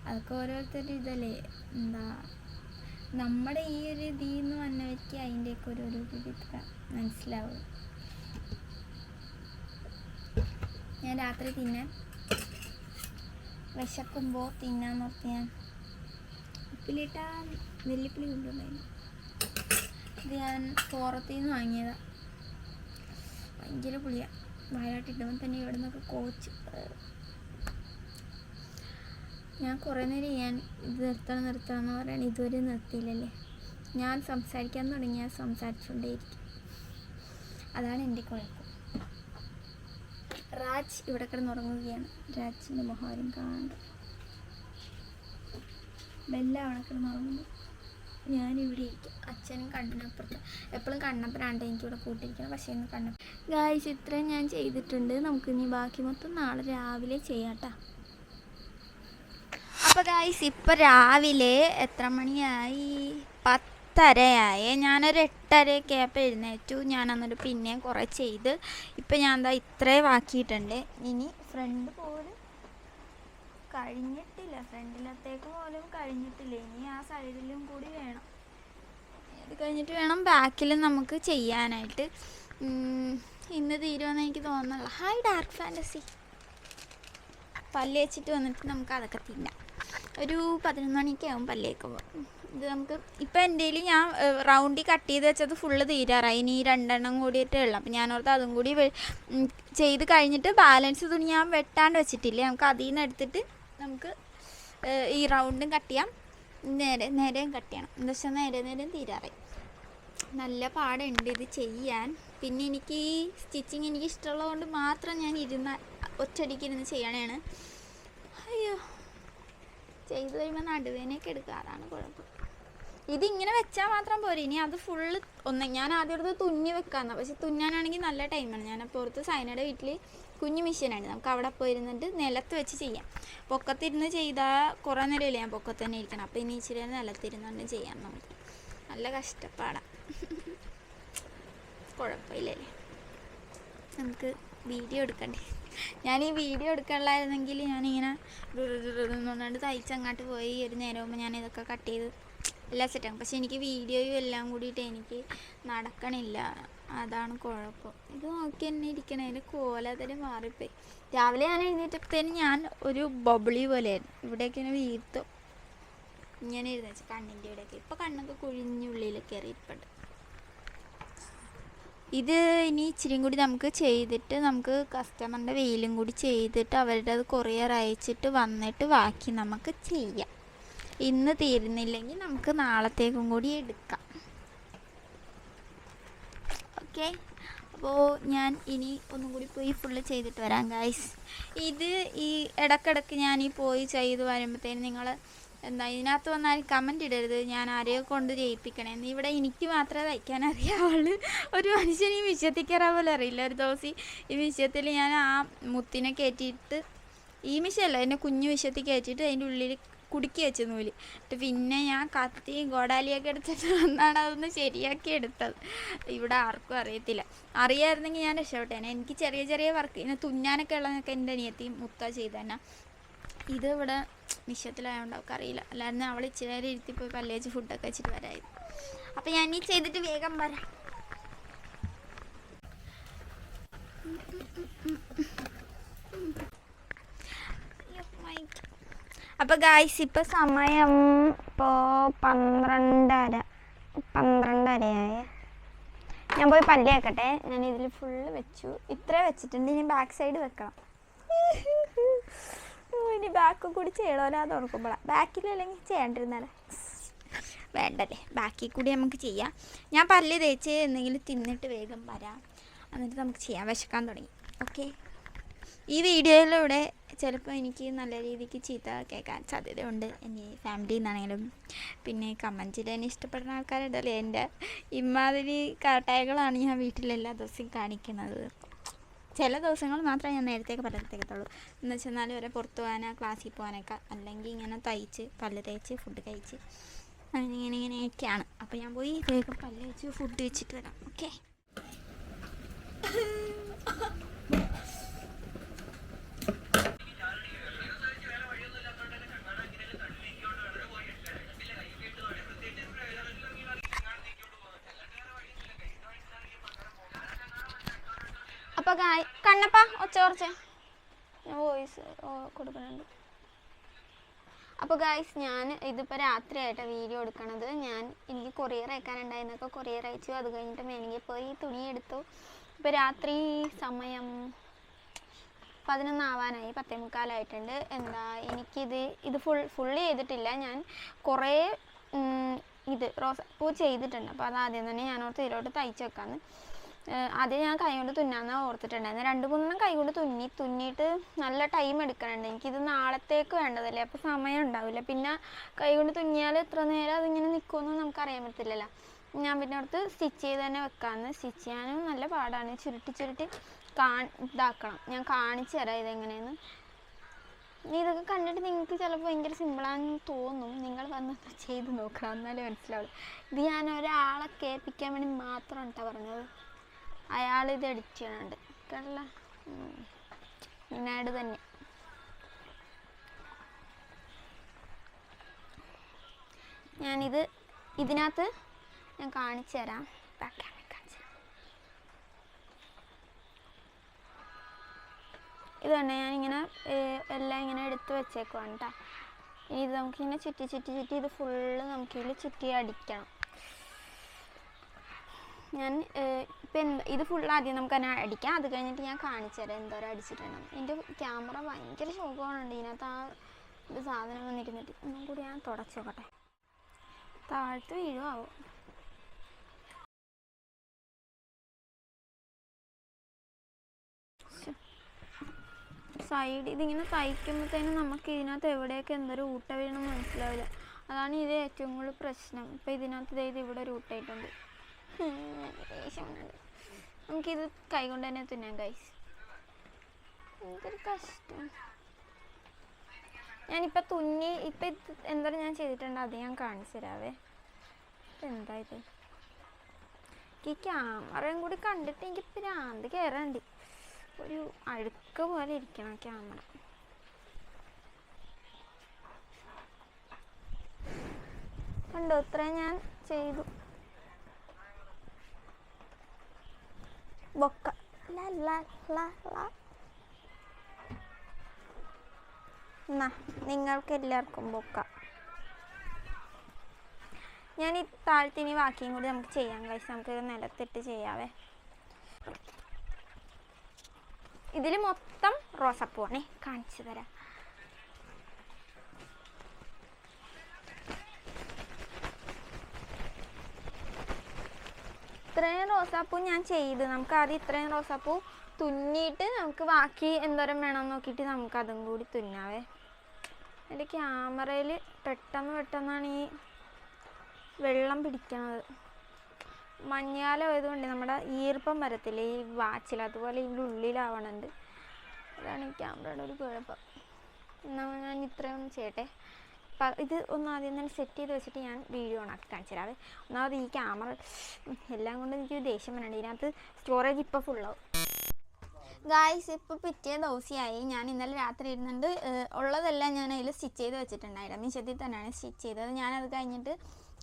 Speaker 1: അതൊക്കെ ഓരോരുത്തരുടെ ഇതല്ലേ? എന്താ നമ്മുടെ ഈ ഒരു ഇതിൽ നിന്ന് വന്നവർക്ക് അതിന്റെയൊക്കെ ഒരു ഒരു വിവിധ മനസ്സിലാവും. ഞാൻ രാത്രി തിന്നാൻ വിശക്കുമ്പോൾ തിന്നാൻ നിർത്തി ഞാൻ ഉപ്പിലിട്ട നെല്ലിപ്പുളി കൊണ്ടുണ്ടായിരുന്നു ഇത് ഞാൻ പുറത്തു നിന്ന് വാങ്ങിയതാണ് ഭയങ്കര പുളിയാണ് വയനാട്ടിട്ടുമ്പോൾ തന്നെ ഇവിടെ നിന്നൊക്കെ കോച്ച് ഞാൻ കുറേ നേരം ഞാൻ ഇത് നിർത്തണം നിർത്തണം എന്ന് പറയാൻ ഇതുവരെ നിർത്തിയില്ലല്ലേ. ഞാൻ സംസാരിക്കാൻ തുടങ്ങിയാൽ സംസാരിച്ചുകൊണ്ടേയിരിക്കും. അതാണ് എന്റെ കുഴപ്പം. രാജ് ഇവിടെ കിടന്നുറങ്ങുകയാണ്. രാജിന്റെ മുഖാരും കാണണ്ട ബെല്ല അവിടെ കിടന്നുറങ്ങുന്നു. ഞാനിവിടെ ഇരിക്കും. അച്ഛനും കണ്ണപ്പുറത്ത് എപ്പോഴും കണ്ണപ്പനാണ്ട് എനിക്കിവിടെ കൂട്ടിയിരിക്കണം പക്ഷേ ഇന്ന് കണ്ണപ്പ ഗായ്സ് ഞാൻ ചെയ്തിട്ടുണ്ട്. നമുക്ക് ഇനി ബാക്കി മൊത്തം നാളെ രാവിലെ ചെയ്യാട്ടാ അപ്പോൾ ഗായ്സ് ഇപ്പോൾ രാവിലെ എത്ര മണിയായി? പത്തരയായി. ഞാനൊരു എട്ടരയൊക്കെ ആയപ്പോൾ എഴുന്നേറ്റു. അന്നൊരു പിന്നെയും കുറേ ചെയ്ത്. ഇപ്പം ഞാൻ എന്താ ഇത്രയും ആക്കിയിട്ടുണ്ട് ഇനി ഫ്രണ്ട് പോലും കഴിഞ്ഞിട്ടില്ല. ഫ്രണ്ടിലത്തേക്ക് പോലും കഴിഞ്ഞിട്ടില്ല. ഇനി ആ സൈഡിലും കൂടി വേണം. ഇത് കഴിഞ്ഞിട്ട് വേണം? ബാക്കിലും നമുക്ക് ചെയ്യാനായിട്ട്. ഇന്ന് തീരുമെന്ന് എനിക്ക് തോന്നുന്നില്ല. ഹായ് ഡാർക്ക് ഫാന്റസി പല്ല് വെച്ചിട്ട് വന്നിട്ട് നമുക്ക് അതൊക്കെ തിന്നാം. ഒരു പതിനൊന്ന് മണിയൊക്കെ ആവും പല്ലേക്കുമ്പോൾ ഇത് നമുക്ക് ഇപ്പം എന്റെ ഞാൻ റൗണ്ടിൽ കട്ട് ചെയ്ത് വെച്ചത് ഫുള്ള് തീരാറായി. ഇനി രണ്ടെണ്ണം കൂടിയിട്ടേ ഉള്ളൂ. അപ്പം ഞാനോർത്ത് അതും കൂടി ചെയ്ത് കഴിഞ്ഞിട്ട് ബാലൻസ് തുണി ഞാൻ വെട്ടാണ്ട് വെച്ചിട്ടില്ലേ? നമുക്ക് അതിൽ നിന്ന് എടുത്തിട്ട് നമുക്ക് ഈ റൗണ്ടും കട്ട് ചെയ്യാം. നേരെ നേരെയും കട്ട് ചെയ്യണം. എന്താ വെച്ചാൽ നേരെ നേരെയും തീരാറായി. നല്ല പാടുണ്ട് ഇത് ചെയ്യാൻ. പിന്നെ എനിക്ക് ഈ സ്റ്റിച്ചിങ് എനിക്ക് ഇഷ്ടമുള്ളത് കൊണ്ട് മാത്രം ഞാൻ ഇരുന്ന ഒറ്റടിക്കിരുന്ന് ചെയ്യണേ അയ്യോ. ചെയ്ത് കഴിയുമ്പോൾ നടുവേനൊക്കെ എടുക്കുക. അതാണ് കുഴപ്പം. ഇതിങ്ങനെ വെച്ചാൽ മാത്രം പോരെ. ഇനി അത് ഫുള്ള് ഒന്ന് ഞാൻ ആദ്യം എടുത്ത് തുന്നി വെക്കാന്ന. പക്ഷെ തുന്നാനാണെങ്കിൽ നല്ല ടൈമാണ് ഞാൻ പുറത്ത് സൈനയുടെ വീട്ടിൽ കുഞ്ഞു മെഷീനാണ് നമുക്ക് അവിടെ പോയിരുന്നിട്ട് നിലത്ത് വെച്ച് ചെയ്യാം. പൊക്കത്തിരുന്ന് ചെയ്താൽ കുറേ നേരമില്ല ഞാൻ പൊക്കത്ത് തന്നെ ഇരിക്കണം. അപ്പോൾ ഇനി ഇച്ചിരി നിലത്തിരുന്നുകൊണ്ട് ചെയ്യാം നമുക്ക്. നല്ല കഷ്ടപ്പാടാണ് കുഴപ്പമില്ലല്ലേ. നമുക്ക് വീഡിയോ എടുക്കണ്ടേ? ഞാൻ ഈ വീഡിയോ എടുക്കാനുള്ളായിരുന്നെങ്കിൽ ഞാനിങ്ങനെ പറഞ്ഞുകൊണ്ട് തയ്ച്ചങ്ങോട്ട് പോയി. ഒരു നേരം ഞാൻ ഇതൊക്കെ കട്ട് ചെയ്ത് എല്ലാം സെറ്റാകും പക്ഷെ എനിക്ക് വീഡിയോയും എല്ലാം കൂടിയിട്ട് എനിക്ക് നടക്കണില്ല. അതാണ് കുഴപ്പം. ഇത് നോക്കി തന്നെ ഇരിക്കണം. അതിന്റെ കോലതിന് മാറിപ്പോയി. രാവിലെ ഞാൻ എഴുന്നേറ്റപ്പോഴത്തേനും ഞാൻ ഒരു ബബിളി പോലെയായിരുന്നു. ഇവിടെയൊക്കെ ഇങ്ങനെ വീർത്തും. ഇങ്ങനെ ഇരുന്നു കണ്ണിന്റെ ഇവിടെയൊക്കെ. ഇപ്പോൾ കണ്ണൊക്കെ കുഴിഞ്ഞുള്ളിൽ കയറിയിട്ടുണ്ട് ഇത് ഇനി ഇച്ചിരിയും കൂടി നമുക്ക് ചെയ്തിട്ട് നമുക്ക് കസ്റ്റമറിന്റെ വെയിലും കൂടി ചെയ്തിട്ട് അവരുടെ അത് കൊറിയർ അയച്ചിട്ട് വന്നിട്ട് ബാക്കി നമുക്ക് ചെയ്യാം. ഇന്ന് തീരുന്നില്ലെങ്കിൽ നമുക്ക് നാളത്തേക്കും കൂടി എടുക്കാം. ഓക്കെ അപ്പോൾ ഞാൻ ഇനി ഒന്നും കൂടി പോയി ഫുള്ള് ചെയ്തിട്ട് വരാം ഗൈസ് ഇത് ഈ ഇടക്കിടക്ക് ഞാൻ ഈ പോയി ചെയ്ത് വരുമ്പോഴത്തേന് നിങ്ങൾ എന്താ ഇതിനകത്ത് വന്നാൽ കമന്റ് ഇടരുത്. ഞാൻ ആരെയോ കൊണ്ട് ചെയ്യിപ്പിക്കണേന്ന് ഇവിടെ എനിക്ക് മാത്രമേ തയ്ക്കാൻ അറിയാവുള്ളൂ. ഒരു മനുഷ്യനെയും കയറാൻ പോലെ അറിയില്ല. ഒരു ദിവസം ഈ വിഷയത്തിൽ ഞാൻ ആ മുത്തിനെ കയറ്റിയിട്ട് ഈ മിഷയല്ല എന്റെ കുഞ്ഞു വിഷയത്തിൽ കയറ്റിയിട്ട് അതിന്റെ ഉള്ളിൽ കുടുക്കി വെച്ച നൂൽ. എന്നിട്ട് പിന്നെ ഞാൻ കത്തി ഗോഡാലിയൊക്കെ എടുത്തിട്ട് വന്നാണ് അതൊന്ന് ശരിയാക്കി എടുത്തത്. ഇവിടെ ആർക്കും അറിയത്തില്ല. അറിയാമായിരുന്നെങ്കിൽ ഞാൻ രക്ഷപ്പെട്ടേനെ. എനിക്ക് ചെറിയ ചെറിയ വർക്ക് ഇങ്ങനെ തുന്നാനൊക്കെ ഉള്ളതൊക്കെ എന്റെ അനിയത്തി മുത്ത ചെയ്ത് തന്നെ ഇത് ഇവിടെ നിശ്ചയത്തിലായതുകൊണ്ട് അവൾക്ക് അറിയില്ല അല്ലായിരുന്നു അവൾ ഇച്ചിരി നേരം ഇരുത്തി പോയി പല്ലേജ് ഫുഡൊക്കെ വെച്ചിട്ട് വരായിരുന്നു. അപ്പം ഞാൻ ഈ ചെയ്തിട്ട് വേഗം വരാം. അപ്പോൾ ഗായ്സ് ഇപ്പോൾ സമയം ഇപ്പോൾ പന്ത്രണ്ടര പന്ത്രണ്ടരയായ. ഞാൻ പോയി പല്ല് ഞാൻ ഇതിൽ ഫുള്ള് വെച്ചു. ഇത്രേ വെച്ചിട്ടുണ്ട്. ഇനി ബാക്ക് സൈഡ് വെക്കണം. ഇനി ബാക്ക് കൂടി ചെയ്യണമല്ലാതെ ഓർക്കുമ്പോഴാണ് ബാക്കിലല്ലെങ്കിൽ ചെയ്യണ്ടിരുന്നാലേ? വേണ്ടല്ലേ. ബാക്കിൽ കൂടി നമുക്ക് ചെയ്യാം. ഞാൻ പല്ല് തേച്ച് എന്തെങ്കിലും തിന്നിട്ട് വേഗം വരാം. എന്നിട്ട് നമുക്ക് ചെയ്യാം. വിശക്കാൻ തുടങ്ങി. ഓക്കെ ഈ വീഡിയോയിലൂടെ ചിലപ്പോൾ എനിക്ക് നല്ല രീതിക്ക് ചീത്ത കേൾക്കാൻ സാധ്യതയുണ്ട്. എന്റെ ഫാമിലിയിൽ നിന്നാണെങ്കിലും പിന്നെ കമന്റിൽ എന്നെ ഇഷ്ടപ്പെടുന്ന ആൾക്കാരുണ്ടല്ലോ? എന്റെ ഇമാതിരി കാട്ടായകളാണ് ഞാൻ വീട്ടിൽ എല്ലാ ദിവസവും കാണിക്കുന്നത്. ചില ദിവസങ്ങൾ മാത്രമേ ഞാൻ നേരത്തേക്ക് പലർത്തേക്കത്തുള്ളൂ എന്ന് വെച്ചെന്നാൽ വരെ പുറത്ത് പോകാനോ ക്ലാസ്സിൽ പോകാനൊക്കെ അല്ലെങ്കിൽ ഇങ്ങനെ തയ്ച്ച് പല്ല് തേച്ച് ഫുഡ് കഴിച്ച് അങ്ങനെ ഇങ്ങനെ ഇങ്ങനെയൊക്കെയാണ്. അപ്പോൾ ഞാൻ പോയി പല്ല് വെച്ച് ഫുഡ് വെച്ചിട്ട് വരാം. ഓക്കെ അപ്പോൾ കായ് കണ്ണപ്പ ഒച്ച കുറച്ച് ഞാൻ വോയിസ് കൊടുക്കുന്നുണ്ട്. അപ്പോൾ ഗായ്സ് ഞാൻ ഇതിപ്പോൾ രാത്രിയായിട്ട് വീഡിയോ എടുക്കണത്. ഞാൻ എനിക്ക് കൊറിയർ അയക്കാനുണ്ടായിരുന്നൊക്കെ കൊറിയർ അയച്ചു. അത് കഴിഞ്ഞിട്ട് മേനെങ്കിൽ പോയി തുണി എടുത്തു. ഇപ്പൊ രാത്രി സമയം പതിനൊന്നാവാനായി. പത്തേ മുക്കാലായിട്ടുണ്ട്. എന്താ എനിക്കിത് ഇത് ഫുൾ ഫുള്ള് ചെയ്തിട്ടില്ല. ഞാൻ കുറേ ഇത് റോസാപ്പൂ ചെയ്തിട്ടുണ്ട്. അപ്പോൾ അത് ആദ്യം തന്നെ ഞാൻ ഓർത്ത് ഇതിലോട്ട് തയ്ച്ച് വെക്കാമെന്ന് ആദ്യം ഞാൻ കൈകൊണ്ട് തുന്നാന്നാണ് ഓർത്തിട്ടുണ്ടായിരുന്നു. രണ്ട് മൂന്നെണ്ണം കൈകൊണ്ട് തുന്നി തുന്നിയിട്ട് നല്ല ടൈം എടുക്കണുണ്ട്. എനിക്കിത് നാളത്തേക്ക് വേണ്ടതല്ലേ? അപ്പോൾ സമയം ഉണ്ടാവില്ല പിന്നെ കൈകൊണ്ട് തുന്നിയാൽ എത്ര നേരം അതിങ്ങനെ നമുക്ക് അറിയാൻ പറ്റില്ലല്ലോ ഞാൻ പിന്നെ അടുത്ത് സ്റ്റിച്ച് ചെയ്ത് തന്നെ വെക്കാമെന്ന് സ്റ്റിച്ച് ചെയ്യാനും നല്ല പാടാണ്. ചുരുട്ടി ചുരുട്ടി കാ ഇതാക്കണം. ഞാൻ കാണിച്ചു തരാം ഇതെങ്ങനെയെന്ന്. ഇതൊക്കെ കണ്ടിട്ട് നിങ്ങൾക്ക് ചിലപ്പോൾ ഭയങ്കര സിമ്പിളാണെന്ന് തോന്നും. നിങ്ങൾ വന്ന് ചെയ്ത് നോക്കണം. എന്നാലേ മനസ്സിലാവുള്ളൂ. ഇത് ഞാൻ ഒരാളെ കേൾപ്പിക്കാൻ വേണ്ടി മാത്രമാണ് കേട്ടോ പറഞ്ഞത്. അയാൾ ഇത് എഡിറ്റ് ചെയ്യണുണ്ട്. കേട്ടല്ല? നിന്നാട് തന്നെ. ഞാനിത് ഇതിനകത്ത് ഞാൻ കാണിച്ചു തരാം. കാണിച്ചു. ഇത് തന്നെ ഞാനിങ്ങനെ എല്ലാം ഇങ്ങനെ എടുത്ത് വെച്ചേക്കുവാണ് കേട്ടോ ഇത് നമുക്കിങ്ങനെ ചുറ്റി ചുറ്റി ചുറ്റി ഇത് ഫുള്ള് നമുക്കിതിൽ ചുറ്റി അടിക്കണം. ഞാൻ ഇപ്പം എന്ത് ഇത് ഫുൾ ആദ്യം നമുക്ക് തന്നെ അടിക്കാം. അത് കഴിഞ്ഞിട്ട് ഞാൻ കാണിച്ചു തരാം എന്തോരം അടിച്ചിട്ടുണ്ട് എന്റെ ക്യാമറ ഭയങ്കര ശോകമാണുണ്ട് ഇതിനകത്ത് ആ സാധനം വന്നിരുന്നിട്ട്. ഒന്നും കൂടി ഞാൻ തുടച്ചു നോക്കട്ടെ താഴ്ത്ത് വീഴുമാവും സൈഡ് ഇതിങ്ങനെ തയ്ക്കുമ്പോഴത്തേനും നമുക്ക് ഇതിനകത്ത് എവിടെയൊക്കെ എന്തൊരു ഊട്ട വീണെന്ന് മനസ്സിലാവില്ല. അതാണ് ഇത് ഏറ്റവും കൂടുതൽ പ്രശ്നം. ഇപ്പം ഇതിനകത്ത് ഇത് ഇവിടെ ഒരു ഊട്ടായിട്ടുണ്ട്. നമുക്കിത് കൈകൊണ്ട് തന്നെ തിന്നാം കൈസ് എനിക്കൊരു കഷ്ടം. ഞാനിപ്പോൾ തുന്നി ഇപ്പം എന്താ ഞാൻ ചെയ്തിട്ടുണ്ട്. അത് ഞാൻ കാണിച്ചു തരാവേ. എന്താ ഇത്? ഈ ക്യാമറയും കൂടി കണ്ടിട്ട് എനിക്ക് പ്രാന്ത് കയറണ്ട് ഒരു അഴുക്ക് പോലെ ഇരിക്കണം ക്യാമറ. കണ്ടോ ഇത്രയും ഞാൻ ചെയ്തു. ബൊക്ക La la la la. എന്നാ നിങ്ങൾക്ക് എല്ലാവർക്കും ബൊക്ക ഞാൻ ഈ താഴ്ത്തിനി ബാക്കിയും കൂടി നമുക്ക് ചെയ്യാം കഴിച്ച് നമുക്ക് നിലത്തിട്ട് ചെയ്യാവേ. ഇതിൽ മൊത്തം റോസപ്പൂവാണേ. കാണിച്ചു തരാം. ഇത്രയും റോസാപ്പൂ ഞാൻ ചെയ്ത്. നമുക്ക് ആദ്യം ഇത്രയും റോസാപ്പൂ തുന്നിയിട്ട് നമുക്ക് ബാക്കി എന്തോരം വേണം നോക്കിയിട്ട് നമുക്ക് അതും കൂടി തുന്നാവേ. എന്റെ ക്യാമറയിൽ പെട്ടെന്ന് പെട്ടെന്നാണ് ഈ വെള്ളം പിടിക്കണത്. മഞ്ഞാലം ആയതുകൊണ്ട് നമ്മുടെ ഈർപ്പം വരത്തില്ല? ഈ വാച്ചിൽ. അതുപോലെ ഇതിന്റെ ഉള്ളിലാവണുണ്ട്. അതാണ് ക്യാമറയുടെ ഒരു കുഴപ്പം. എന്നാൽ ഞാൻ ഇത്രയൊന്നും ചെയ്യട്ടെ. ഇത് ഒന്ന് ആദ്യം തന്നെ സെറ്റ് ചെയ്ത് വെച്ചിട്ട് ഞാൻ വീഡിയോ ഓണാക്കി കാണിച്ചു തരാം ഒന്നാമത് ഈ ക്യാമറ എല്ലാം കൊണ്ട് എനിക്ക് ദേഷ്യം വരണ്ട്. ഇതിനകത്ത് സ്റ്റോറേജ് ഇപ്പോൾ ഫുള്ളാവും ഗായ്സ് ഇപ്പോൾ പിറ്റേ ദിവസമായി ഞാൻ ഇന്നലെ രാത്രി ഇരുന്നുണ്ട്. ഉള്ളതെല്ലാം ഞാൻ അതിൽ സ്റ്റിച്ച് ചെയ്ത് വെച്ചിട്ടുണ്ടായിരുന്നു. മീശത്തിൽ തന്നെയാണ് സ്റ്റിച്ച് ചെയ്തത്. ഞാനത് കഴിഞ്ഞിട്ട്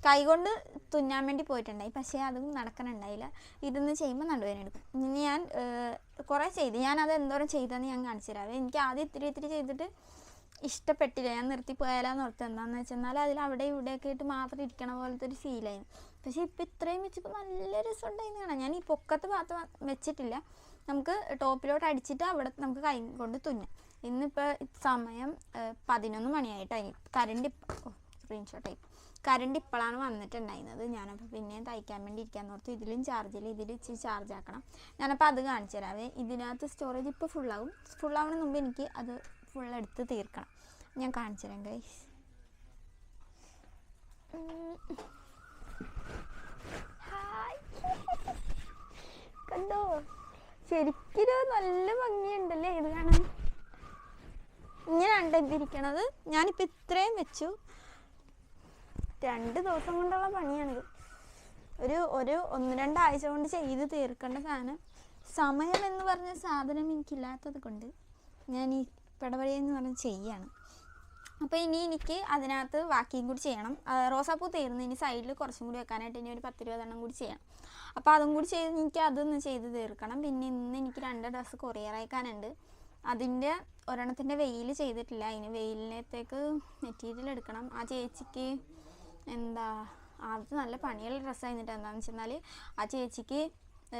Speaker 1: കൈകൊണ്ട് തുന്നാൻ വേണ്ടി പോയിട്ടുണ്ടായി. പക്ഷേ അതും നടക്കണുണ്ടായില്ല. ഇതൊന്ന് ചെയ്യുമ്പോൾ നടുവേനെടുക്കും ഇനി ഞാൻ കുറേ ചെയ്ത്. ഞാനത് എന്തോരം ചെയ്തതെന്ന് ഞാൻ കാണിച്ചു തരാം എനിക്ക് ആദ്യം ഇത്തിരി ഇത്തിരി ചെയ്തിട്ട് ഇഷ്ടപ്പെട്ടില്ല. ഞാൻ നിർത്തി പോയാലാന്ന് ഓർത്ത് എന്താണെന്ന് വെച്ചെന്നാൽ അതിൽ അവിടെ ഇവിടെയൊക്കെ ആയിട്ട് മാത്രം ഇരിക്കണ പോലത്തെ ഒരു ഫീലായിരുന്നു പക്ഷേ ഇപ്പം ഇത്രയും വെച്ചപ്പോൾ നല്ല രസമുണ്ടായിരുന്നു കാണാൻ. ഞാൻ ഈ പൊക്കത്ത് ഭാഗത്ത് വെച്ചിട്ടില്ല. നമുക്ക് ടോപ്പിലോട്ട് അടിച്ചിട്ട് അവിടെ നമുക്ക് കൈ കൊണ്ട് തുന്നാം. ഇന്നിപ്പോൾ സമയം പതിനൊന്ന് മണിയായിട്ടായി. കറണ്ട് സ്ക്രീൻഷോട്ടായി കരണ്ട് ഇപ്പോഴാണ് വന്നിട്ടുണ്ടായിരുന്നത്. ഞാനപ്പോൾ പിന്നെയും തയ്ക്കാൻ വേണ്ടി ഇരിക്കാൻ ഓർത്ത് ഇതിലും ചാർജിൽ ഇതിൽ ഇച്ചിരി ചാർജ് ആക്കണം. ഞാനപ്പോൾ അത് കാണിച്ചു തരാവേ. ഇതിനകത്ത് സ്റ്റോറേജ് ഇപ്പോൾ ഫുള്ളാകും ഫുള്ളാവണ മുമ്പ് എനിക്ക് അത് ഫുൾ എടുത്ത് തീർക്കണം. ഞാൻ കാണിച്ചു തരാം ഗൈസ് കണ്ടോ? ശരിക്കും നല്ല ഭംഗിയുണ്ടല്ലേ ഇത് കാണാൻ? ഇങ്ങനെയാണ് ഇതിരിക്കണത് ഞാനിപ്പോൾ ഇത്രയും വെച്ചു. രണ്ട് ദിവസം കൊണ്ടുള്ള പണിയാണിത്. ഒരു ഒരു ഒന്ന് രണ്ടാഴ്ച കൊണ്ട് ചെയ്ത് തീർക്കേണ്ട സാധനം. സമയം എന്ന് പറഞ്ഞ സാധനം എനിക്കില്ലാത്തത് കൊണ്ട് ഞാൻ ഈ പടവഴി എന്ന് പറഞ്ഞ് ചെയ്യാണ്. അപ്പോൾ ഇനി എനിക്ക് അതിനകത്ത് ബാക്കിയും കൂടി ചെയ്യണം. റോസാപ്പൂ തീർന്ന് ഇനി സൈഡിൽ കുറച്ചും കൂടി വെക്കാനായിട്ട് ഇനി ഒരു പത്ത് പത്തിരുപതെണ്ണം കൂടി ചെയ്യണം. അപ്പോൾ അതും കൂടി ചെയ്ത് എനിക്ക് അതൊന്ന് ചെയ്ത് തീർക്കണം. പിന്നെ ഇന്ന് എനിക്ക് രണ്ട് ഡ്രസ്സ് കൊറിയർ അയക്കാനുണ്ട്. അതിന്റെ ഒരെണ്ണത്തിന്റെ വെയിൽ ചെയ്തിട്ടില്ല. അതിന് വെയിലിനത്തേക്ക് മെറ്റീരിയൽ എടുക്കണം. ആ ചേച്ചിക്ക് എന്താ അത് നല്ല പണിയുള്ള ഡ്രസ്സായിരുന്നിട്ട് എന്താണെന്ന് വെച്ചാൽ ആ ചേച്ചിക്ക്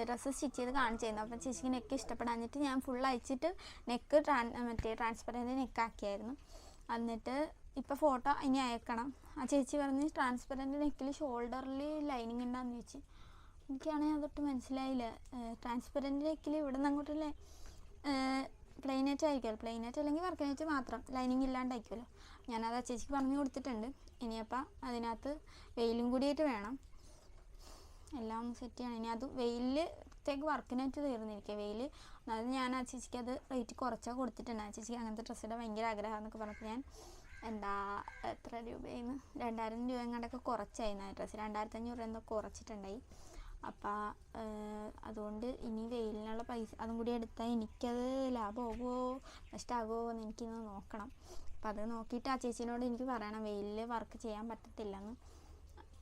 Speaker 1: ഡ്രസ്സ് സ്റ്റിച്ച് ചെയ്ത് കാണിച്ചിരുന്നു അപ്പം ചേച്ചിക്ക് നെക്ക് ഇഷ്ടപ്പെടാഞ്ഞിട്ട് ഞാൻ ഫുൾ അയച്ചിട്ട് നെക്ക് ട്രാൻ മറ്റേ ട്രാൻസ്പെറന്റ് നെക്കാക്കിയായിരുന്നു എന്നിട്ട് ഇപ്പോൾ ഫോട്ടോ ഇനി അയക്കണം. ആ ചേച്ചി പറഞ്ഞ് ട്രാൻസ്പെറന്റ് നെക്കിൽ ഷോൾഡറിൽ ലൈനിങ് ഉണ്ടാന്ന് ചോദിച്ചു. എനിക്കാണെങ്കിൽ അതൊട്ട് മനസ്സിലായില്ല. ട്രാൻസ്പെറന്റ് നെക്കിൽ ഇവിടെ നിന്ന് അങ്ങോട്ടല്ലേ പ്ലെയിനായിട്ട് ആയിരിക്കുമല്ലോ പ്ലെയിനായിട്ട് അല്ലെങ്കിൽ വർക്കിനായിട്ട് മാത്രം. ലൈനിങ് ഇല്ലാണ്ടായിരിക്കുമല്ലോ ഞാനത് ആ ചേച്ചിക്ക് പറഞ്ഞു കൊടുത്തിട്ടുണ്ട്. ഇനിയപ്പോൾ അതിനകത്ത് വെയിലും കൂടിയായിട്ട് വേണം. എല്ലാം സെറ്റ് ചെയ്യണം. ഇനി അത് വെയിലത്തേക്ക് വർക്കിനായിട്ട് തീർന്നിരിക്കുക വെയിൽ അതായത് ഞാൻ ആ ചേച്ചിക്ക് അത് റേറ്റ് കുറച്ചാൽ കൊടുത്തിട്ടുണ്ട്. ആ ചേച്ചിക്ക് അങ്ങനത്തെ ഡ്രസ്സിന്റെ ഭയങ്കര ആഗ്രഹം എന്നൊക്കെ പറഞ്ഞപ്പോൾ ഞാൻ എന്താ എത്ര രൂപയെന്ന് രണ്ടായിരം രൂപ എങ്ങാണ്ടൊക്കെ കുറച്ചായിരുന്നു ആ ഡ്രസ്സ് രണ്ടായിരത്തി അഞ്ഞൂറ് എന്തോ കുറച്ചിട്ടുണ്ടായി. അപ്പോൾ അതുകൊണ്ട് ഇനി വെയിലിനുള്ള പൈസ അതും കൂടി എടുത്താൽ എനിക്കത് ലാഭമാകുമോ നഷ്ടമാകുമോ എന്ന് എനിക്കിന്ന് നോക്കണം. അപ്പം അത് നോക്കിയിട്ട് ആ ചേച്ചീനോട് എനിക്ക് പറയണം. വെയിലിൽ വർക്ക് ചെയ്യാൻ പറ്റത്തില്ലെന്ന്.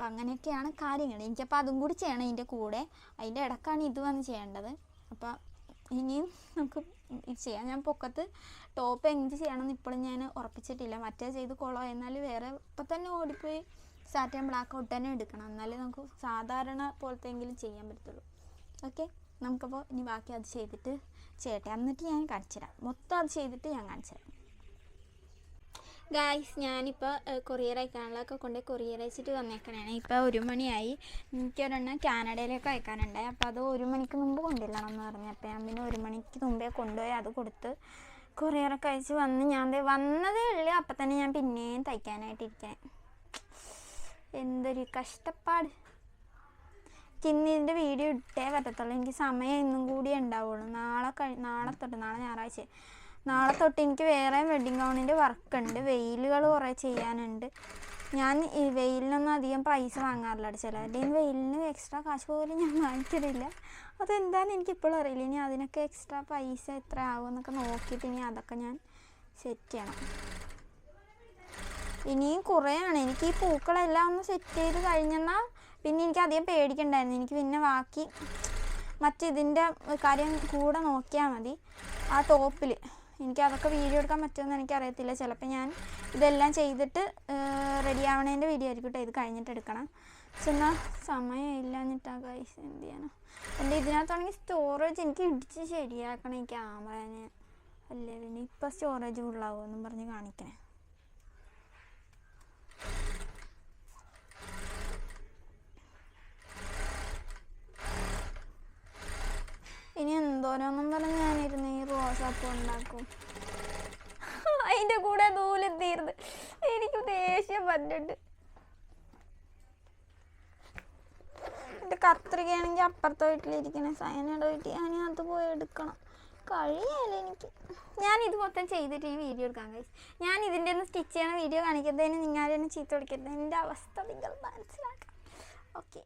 Speaker 1: അപ്പം അങ്ങനെയൊക്കെയാണ് കാര്യങ്ങൾ. എനിക്കപ്പോൾ അതും കൂടി ചെയ്യണം ഇതിന്റെ കൂടെ. അതിന്റെ ഇടക്കാണ് ഇത് വന്ന് ചെയ്യേണ്ടത്. അപ്പം ഇനിയും നമുക്ക് ഇത് ചെയ്യാം. ഞാൻ പൊക്കത്ത് ടോപ്പ് എന്ത് ചെയ്യണമെന്ന് ഇപ്പോഴും ഞാൻ ഉറപ്പിച്ചിട്ടില്ല. മറ്റേ ചെയ്ത് കൊളോ. എന്നാൽ വേറെ ഇപ്പം തന്നെ ഓടിപ്പോയി സാറ്റൻ ബ്ലാക്ക് ഔട്ട് തന്നെ എടുക്കണം. എന്നാലേ നമുക്ക് സാധാരണ പോലത്തെ എങ്കിലും ചെയ്യാൻ പറ്റത്തുള്ളൂ. ഓക്കെ? നമുക്കപ്പോൾ ഇനി ബാക്കി അത് ചെയ്തിട്ട് ചെയ്യട്ടെ. എന്നിട്ട് ഞാൻ കാണിച്ചു തരാം മൊത്തം അത് ചെയ്തിട്ട് ഞാൻ കാണിച്ചു തരാം ഗായ്സ് ഞാനിപ്പോൾ കൊറിയർ അയക്കാനുള്ളതൊക്കെ കൊണ്ട് കൊറിയർ അയച്ചിട്ട് വന്നേക്കണേ ഇപ്പോൾ ഒരു മണിയായി. എനിക്കൊരെണ്ണം കാനഡയിലേക്ക് അയക്കാനുണ്ടായി അപ്പോൾ അത് ഒരു മണിക്ക് മുമ്പ് കൊണ്ടുവരണം എന്ന് പറഞ്ഞു. അപ്പോൾ ഞാൻ പിന്നെ ഒരു മണിക്ക് മുമ്പേ കൊണ്ടുപോയി അത് കൊടുത്ത് കൊറിയറൊക്കെ അയച്ച് വന്ന് ഞാൻ വന്നതേ ഉള്ളൂ. അപ്പം തന്നെ ഞാൻ പിന്നെയും തയ്ക്കാനായിട്ട് ഇരിക്കണേ. എന്തൊരു കഷ്ടപ്പാട്. ഇന്ന് ഇതിന്റെ വീഡിയോ ഇട്ടേ പറ്റത്തുള്ളൂ. എനിക്ക് സമയം ഇന്നും കൂടി ഉണ്ടാവുള്ളൂ. നാളെ കഴി നാളെ തൊട്ട് നാളെ ഞായറാഴ്ച. നാളെ തൊട്ട് എനിക്ക് വേറെ വെഡിങ് ഗൗണിന്റെ വർക്ക് ഉണ്ട് വെയിലുകൾ കുറേ ചെയ്യാനുണ്ട്. ഞാൻ ഈ വെയിലിനൊന്നും അധികം പൈസ വാങ്ങാറില്ല ചിലരുടെയും വെയിലിന് എക്സ്ട്രാ കാശ് പോലും ഞാൻ വാങ്ങിക്കുന്നില്ല അതെന്താണെന്ന് എനിക്കിപ്പോഴും അറിയില്ല. ഇനി അതിനൊക്കെ എക്സ്ട്രാ പൈസ എത്ര ആവും എന്നൊക്കെ നോക്കിയിട്ട് ഇനി അതൊക്കെ ഞാൻ സെറ്റ് ചെയ്യണം. ഇനിയും കുറേയാണ്. എനിക്ക് ഈ പൂക്കളെല്ലാം ഒന്ന് സെറ്റ് ചെയ്ത് കഴിഞ്ഞെന്നാൽ പിന്നെ എനിക്ക് അധികം പേടിക്കണ്ടായിരുന്നു. എനിക്ക് പിന്നെ ബാക്കി മറ്റിതിന്റെ കാര്യം കൂടെ നോക്കിയാൽ മതി. ആ ടോപ്പിൽ എനിക്ക് അതൊക്കെ വീഡിയോ എടുക്കാൻ പറ്റുമെന്ന് എനിക്കറിയത്തില്ല. ചിലപ്പോൾ ഞാൻ ഇതെല്ലാം ചെയ്തിട്ട് റെഡി ആവണേന്റെ വീഡിയോ ആയിരിക്കും കേട്ടോ ഇത് കഴിഞ്ഞിട്ട് എടുക്കണം. ചെന്നാൽ സമയമില്ല എന്നിട്ടാ കൈസ് എന്ത് ചെയ്യാനോ? എന്റെ ഇതിനകത്താണെങ്കിൽ സ്റ്റോറേജ് എനിക്ക് ഇടിച്ച് ശരിയാക്കണം ഈ ക്യാമറേനെ അല്ലേ പിന്നെ ഇപ്പം സ്റ്റോറേജ് ഫുള്ളാവുമെന്നും പറഞ്ഞ് കാണിക്കണേ. ഇനി എന്തോരോന്നും പറഞ്ഞ് ഞാനിരുന്ന് റോസാപ്പൂ ഉണ്ടാക്കും. അതിന്റെ കൂടെ നൂലും തീർന്ന് എനിക്ക് ദേഷ്യം വന്നിട്ടുണ്ട്. എന്റെ കത്രികയാണെങ്കിൽ അപ്പുറത്തെ വീട്ടിലിരിക്കണ. സയനയുടെ വീട്ടിൽ ഞാൻ അത് പോയി എടുക്കണം. കഴിയല്ല എനിക്ക്. ഞാൻ ഇത് മൊത്തം ചെയ്തിട്ട് ഈ വീഡിയോ എടുക്കാൻ കഴിച്ചു ഞാൻ ഇതിന്റെ ഒന്ന് സ്റ്റിച്ച് ചെയ്യണ വീഡിയോ കാണിക്കുന്നതിന് നിങ്ങൾ തന്നെ ചീത്ത കൊടുക്കരുത് എന്റെ അവസ്ഥ നിങ്ങൾ മനസ്സിലാക്കാം ഓക്കെ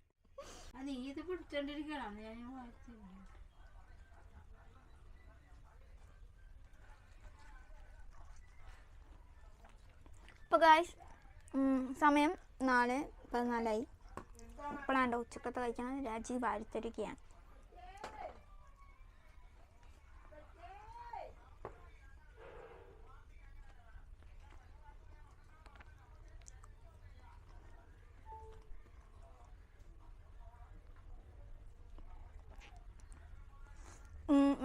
Speaker 2: അത് ഇത് പിടിച്ചോണ്ടിരിക്കണം? ഞാൻ
Speaker 1: ഇപ്പോൾ ഗായ്സ് സമയം നാല് പതിനാലായി. ഇപ്പോഴാണ്ട് ഉച്ചക്കത്തെ കഴിക്കണം രാജി വാഴ്ത്തൊരുക്കുകയാണ്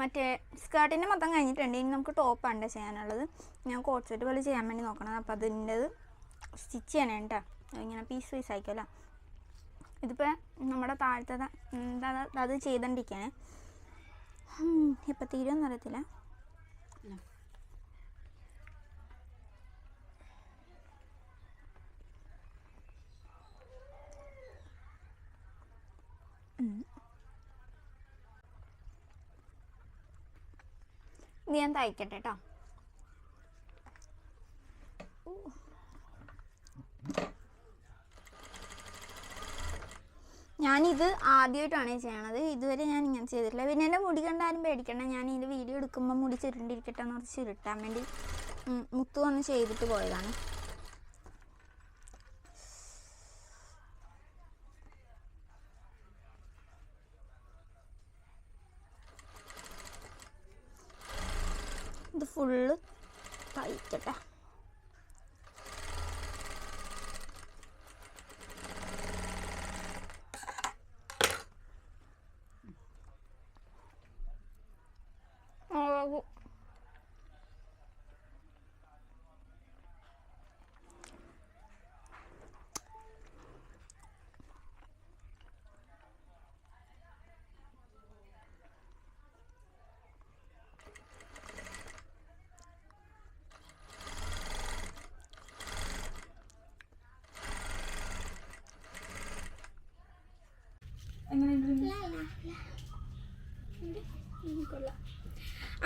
Speaker 1: മറ്റേ സ്കേർട്ടിന്റെ മൊത്തം കഴിഞ്ഞിട്ടുണ്ട്. ഇനി നമുക്ക് ടോപ്പാണ് ചെയ്യാനുള്ളത്. ഞാൻ കോട്ട് പോലെ ചെയ്യാൻ വേണ്ടി നോക്കണം. അപ്പോൾ അതിന്റെത് സ്റ്റിച്ച് ചെയ്യണം കേട്ടോ ഇങ്ങനെ പീസ് പീസ് ആയിക്കല്ലോ ഇതിപ്പോൾ നമ്മുടെ താഴത്തെ അത് ചെയ്തോണ്ടിരിക്കുകയാണ് ഇപ്പം തീരുമെന്ന് അറിയത്തില്ല. ഉം. ഇത് ഞാൻ തയ്ക്കട്ടെ കേട്ടോ ഞാനിത് ആദ്യമായിട്ടാണ് ചെയ്യണത്. ഇതുവരെ ഞാൻ ഇങ്ങനെ ചെയ്തിട്ടില്ല. പിന്നെ എന്റെ മുടി കണ്ടാലും പേടിക്കണ്ട. ഞാൻ ഇതിന്റെ വീഡിയോ എടുക്കുമ്പോൾ മുടി ചുരുണ്ടിരിക്കട്ടെ എന്ന് പറഞ്ഞ് ചുരുട്ടാൻ വേണ്ടി മുത്തു വന്ന് ചെയ്തിട്ട് പോയതാണ്. ഫുള്ള് തയ്ക്കട്ടെ ആകും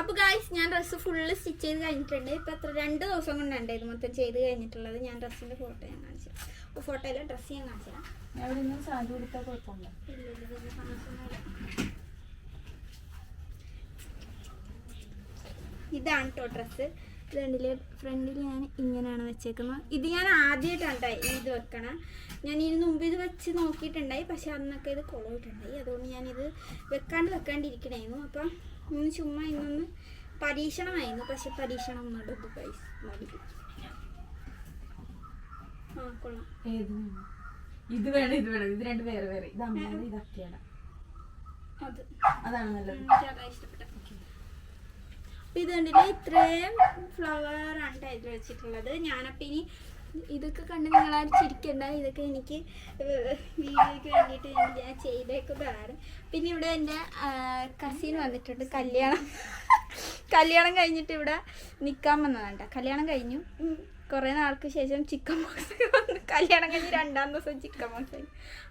Speaker 1: അപ്പൊ ഗായ്സ് ഞാൻ ഡ്രസ്സ് ഫുള്ള് സ്റ്റിച്ച് ചെയ്ത് കഴിഞ്ഞിട്ടുണ്ട്. ഇപ്പൊ എത്ര? രണ്ട് ദിവസം കൊണ്ടാണ് ഇത് മൊത്തം ചെയ്ത് കഴിഞ്ഞിട്ടുള്ളത്. ഞാൻ ഡ്രസ്സിന്റെ ഫോട്ടോ ഞാൻ കാണിച്ചു അപ്പോൾ ഫോട്ടോയിലെ ഡ്രസ്സ് ഞാൻ കാണിച്ചു. ഇതാണ് കേട്ടോ ഡ്രസ്സ് ഫ്രണ്ടിൽ ഫ്രണ്ടിൽ ഞാൻ ഇങ്ങനെയാണ് വെച്ചേക്കുന്നത്. ഇത് ഞാൻ ആദ്യമായിട്ടാണ് ഇത് വെക്കണം. ഞാൻ ഇതിന് മുമ്പ് ഇത് വെച്ച് നോക്കിയിട്ടുണ്ടായി പക്ഷെ അന്നൊക്കെ ഇത് കുളമായിട്ടുണ്ടായി അതുകൊണ്ട് ഞാനിത് വെക്കാണ്ട് വെക്കാണ്ടിരിക്കണായിരുന്നു അപ്പം ഇന്ന് ചുമ്മാ ഇന്നൊന്ന് പരീക്ഷണമായിരുന്നു. പക്ഷെ പരീക്ഷണം നടന്നു പൈസ മതി ആ കൊള്ളാം.
Speaker 2: ഇത് വേണം ഇത് വേണം. ഇത് രണ്ട് വേറെ വേറെ. ഇത് അമ്മയുടെ ഇത് അക്കയുടെ.
Speaker 1: അത്.
Speaker 2: അതാണ് നല്ലത്.
Speaker 1: ഇഷ്ടപ്പെട്ടെ. ഇത് കണ്ടില്ലേ ഇത്രയും ഫ്ലവർ ആണ് ഇത് ഇതിൽ വെച്ചിട്ടുള്ളത്. ഞാനപ്പം ഇനി ഇതൊക്കെ കണ്ട് നിങ്ങളാരും ചിരിക്കണ്ട. ഇതൊക്കെ എനിക്ക് വീഡിയോയ്ക്ക് വേണ്ടിയിട്ട് ഞാൻ ചെയ്തേക്കുന്നതാണ് പിന്നെ ഇവിടെ എന്റെ കസിൻ വന്നിട്ടുണ്ട്. കല്യാണം. കല്യാണം കഴിഞ്ഞിട്ട് ഇവിടെ നിൽക്കാൻ വന്നതാണ്. കല്യാണം കഴിഞ്ഞു. കുറേ നാൾക്ക് ശേഷം ചിക്കൻ ബോക്സ് ഒക്കെ വന്ന് കല്യാണം കഴിഞ്ഞ് രണ്ടാം ദിവസം ചിക്കൻ ബോക്സ് ആയി.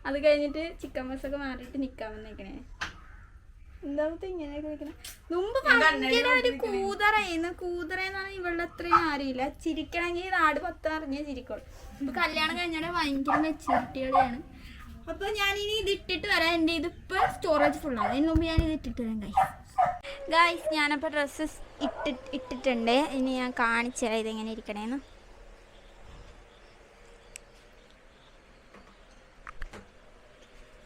Speaker 1: അത് കഴിഞ്ഞിട്ട് ചിക്കൻ ബോക്സ് ഒക്കെ മാറിയിട്ട് നിൽക്കാൻ വന്നേക്കണേ. എന്താമത്തെ ഇങ്ങനെ വെക്കണേ മുമ്പ് ഭയങ്കര ഒരു കൂതറയായിരുന്നു കൂതറ എന്ന് പറഞ്ഞാൽ ഇവളുടെ അത്രയും അറിയില്ല ചിരിക്കണമെങ്കിൽ നാട് പത്ത് അറിഞ്ഞേ ചിരിക്കുള്ളൂ. ഇപ്പൊ കല്യാണം കഴിഞ്ഞാൽ ഭയങ്കര മെച്ചൂരിറ്റികളെയാണ് അപ്പൊ ഞാനിനി ഇത് ഇട്ടിട്ട് വരാം. എന്റെ ഇതിപ്പോ സ്റ്റോറേജ് ഫുള്ളാണ് അതിന് മുമ്പ് ഞാൻ ഇത് ഇട്ടിട്ട് വരാം ഗൈസ് ഗൈസ് ഞാനപ്പോൾ ഡ്രസ്സ് ഇട്ടി ഇട്ടിട്ടുണ്ട്. ഇനി ഞാൻ കാണിച്ചു തരാം ഇതെങ്ങനെ ഇരിക്കണേന്ന്.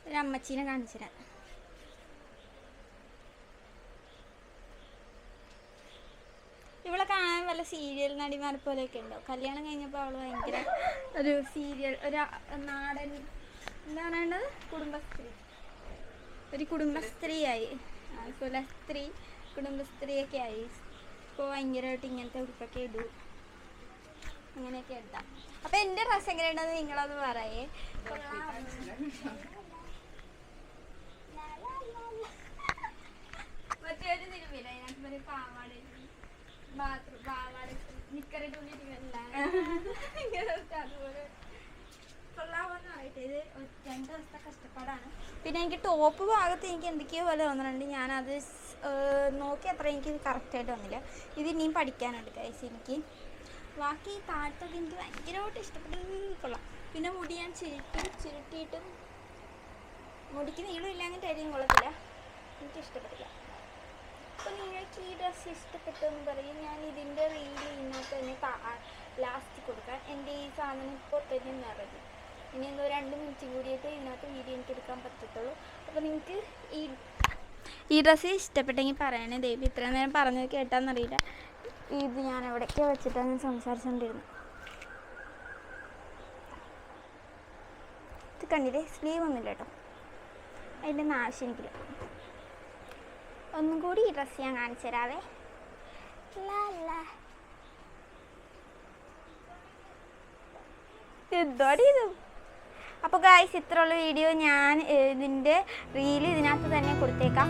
Speaker 1: ഒരു അമ്മച്ചീനെ കാണിച്ചു തരാം. ഇവളെ കാണാൻ വല്ല സീരിയൽ നടിമാരെ ഒക്കെ ഉണ്ടോ? കല്യാണം കഴിഞ്ഞപ്പോൾ അവൾ ഭയങ്കര ഒരു സീരിയൽ ഒരു നാടൻ എന്താ പറയണ്ടത്? കുടുംബസ്ത്രീ ഒരു കുടുംബസ്ത്രീയായി ആയി കുലസ്ത്രീ കുടുംബസ്ത്രീയൊക്കെ ആയി. ഇപ്പോൾ ഭയങ്കരമായിട്ട് ഇങ്ങനത്തെ ഉടുപ്പൊക്കെ ഇടൂ. അങ്ങനെയൊക്കെ എടുത്താം. അപ്പൊ എന്റെ ഡ്രസ് എങ്ങനെയുണ്ടെന്ന് നിങ്ങളത് പറയേ. മറ്റേ ഒരു ബാത്റൂം പാവാട പിന്നെ എനിക്ക് ടോപ്പ് ഭാഗത്ത് എനിക്ക് എന്തൊക്കെയോ പോലെ തോന്നുന്നുണ്ട്. ഞാനത് നോക്കി അത്ര എനിക്ക് കറക്റ്റായിട്ട് വന്നില്ല ഇത് ഇനിയും പഠിക്കാനുണ്ട് കൈസ് എനിക്ക്. ബാക്കി താഴത്തൊക്കെ എനിക്ക് ഭയങ്കരമായിട്ട് ഇഷ്ടപ്പെട്ടത് കൊള്ളാം. പിന്നെ മുടി ഞാൻ ചുരുട്ടി ചുരുട്ടിയിട്ടും മുടിക്ക് അങ്ങനെ ഇല്ലാഞ്ഞിട്ടായിരിക്കും കൊള്ളത്തില്ല. എനിക്ക് ഇഷ്ടപ്പെട്ടില്ല അപ്പോൾ നിങ്ങൾക്ക് ഈ ഡ്രസ്സ് ഇഷ്ടപ്പെട്ടു എന്ന് പറയും. ഞാൻ ഇതിന്റെ റീൽ ഇതിനകത്ത് തന്നെ ലാസ്റ്റ് കൊടുക്കാം. എന്റെ ഈ സാധനം ഇപ്പോൾ തന്നെ നിറഞ്ഞു. ഇനി എന്തോ രണ്ട് മിനിറ്റ് കൂടിയിട്ട് ഇതിനകത്ത് വീഡിയോ എനിക്ക് എടുക്കാൻ പറ്റത്തുള്ളൂ. അപ്പോൾ നിങ്ങൾക്ക് ഈ ഈ ഡ്രസ്സ് ഇഷ്ടപ്പെട്ടെങ്കിൽ പറയണേ. ദേവി ഇത്ര നേരം പറഞ്ഞത് കേട്ടാന്നറിയില്ല. ഇത് ഞാൻ എവിടെയൊക്കെ വെച്ചിട്ടാണ് ഞാൻ സംസാരിച്ചുകൊണ്ടിരുന്നത് ഇത് കണ്ടില്ലേ? സ്ലീവ് ഒന്നുമില്ല കേട്ടോ. അതിന്റെ നാശം എനിക്കില്ല. ഒന്നും കൂടി ഈ ഡ്രസ്സ് ഞാൻ കാണിച്ചു തരാവേ അപ്പൊ ഇത് അപ്പോൾ ഗായ്സ് ഇത്രയുള്ള വീഡിയോ ഞാൻ ഇതിന്റെ റീൽ ഇതിനകത്ത് തന്നെ കൊടുത്തേക്കാം.